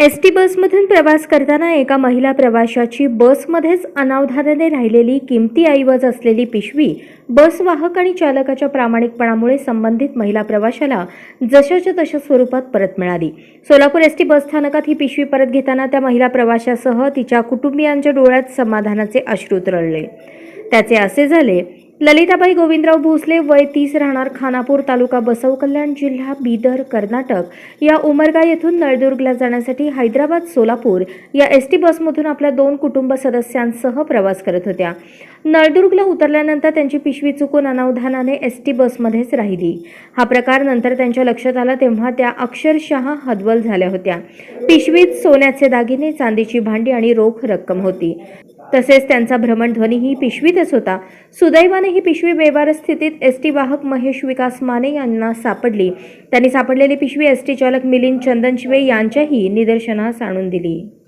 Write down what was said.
S T बसमधून प्रवास करताना एका महिला प्रवाशाची बसमध्येच अनावधानाने राहिलेली किमती ऐवज असलेली पिशवी बस वाहक आणि चालकाच्या प्रामाणिकपणामुळे संबंधित महिला प्रवाशाला जशाच्या तशा स्वरूपात परत मिळाली. सोलापूर एस टी बस स्थानकात ही पिशवी परत घेताना त्या महिला प्रवाशासह तिच्या कुटुंबियांच्या डोळ्यात समाधानाचे अश्रू तरळले. त्याचे असे झाले ललिताबाई गोविंदराव भोसले वय तीस राहणार खानापूर तालुका बसव कल्याण जिल्हा बीदर कर्नाटक. या उमरगा येथून नळदुर्गला जाण्यासाठी हैदराबाद सोलापूर या एस टी बसमधून आपल्या दोन कुटुंब सदस्यांसह प्रवास करत होत्या. नळदुर्गला उतरल्यानंतर त्यांची पिशवी चुकून अनावधानाने एस टी बसमध्येच राहिली. हा प्रकार नंतर त्यांच्या लक्षात आला तेव्हा त्या अक्षरशः हतबल झाल्या होत्या. पिशवीत सोन्याचे दागिने चांदीची भांडी आणि रोख रक्कम होती. तसेच त्यांचा भ्रमणध्वनी ही पिशवीतच होता. सुदैवाने ही पिशवी बेवार स्थितीत एस टी वाहक महेश विकास माने यांना सापडली. त्यांनी सापडलेली पिशवी एस टी चालक मिलिंद चंदनशिवे यांच्याही निदर्शनास आणून दिली.